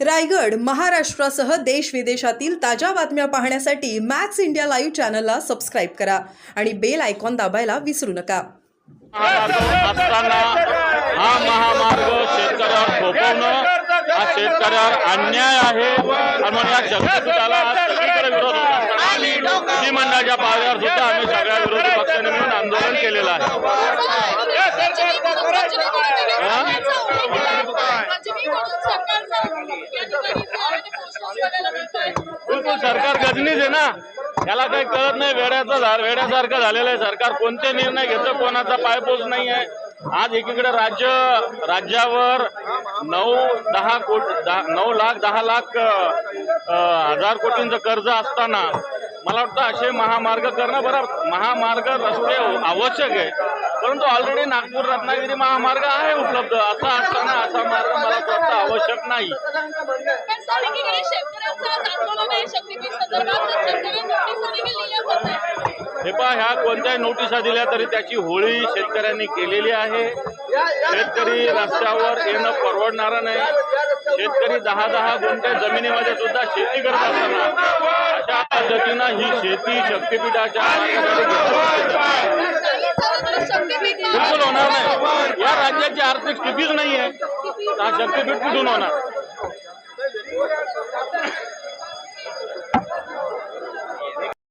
रायगड महाराष्ट्रासह देश विदेशातील ताज्या बातम्या पाहण्यासाठी मॅक्स इंडिया लाईव्ह चॅनलला सबस्क्राईब करा आणि बेल आयकॉन दाबायला विसरू नका. असताना हा महामार्ग शेतकऱ्यावर थोपवणं हा शेतकऱ्यावर अन्याय आहे. आणि म्हणून या शक्तीपीठाला आज सगळीकडे विरोध होत असताना विधिमंडळाच्या पातळीवर सुद्धा आम्ही सगळ्या विरोधी पक्षाने मिळून आंदोलन केलेलं आहे. बिलकुल सरकार गजनीच आहे ना. याला काही कळत नाही वेड्याचं झा- वेड्यासारखं झालेलं आहे. सरकार कोणते निर्णय घेतं कोणाचा पायपोच नाही आहे. आज एकीकडे राज्य राज्यावर नऊ दहा कोटी दहा- नऊ लाख दहा लाख हजार कोटींचं कर्ज असताना मला वाटतं असे महामार्ग करणं बरं. महामार्ग रस्ते आवश्यक आहे. परंतु ऑलरेडी नागपूर रत्नागिरी महामार्ग आहे उपलब्ध. असा असताना असा मार्ग मला वाटतं आवश्यक नाही. हे पहा ह्या कोणत्याही नोटिसा दिल्या तरी त्याची होळी शेतकऱ्यांनी केलेली आहे. शेतकरी रस्त्यावर येणं परवडणारं नाही. शेतकरी दहा दहा गुंठे जमिनीमध्ये सुद्धा शेती करत असताना पद्धतीनं ही शेती शक्तीपीठ आर्थिक स्थिति नहीं है शक्तीपीठ कुठून होणार?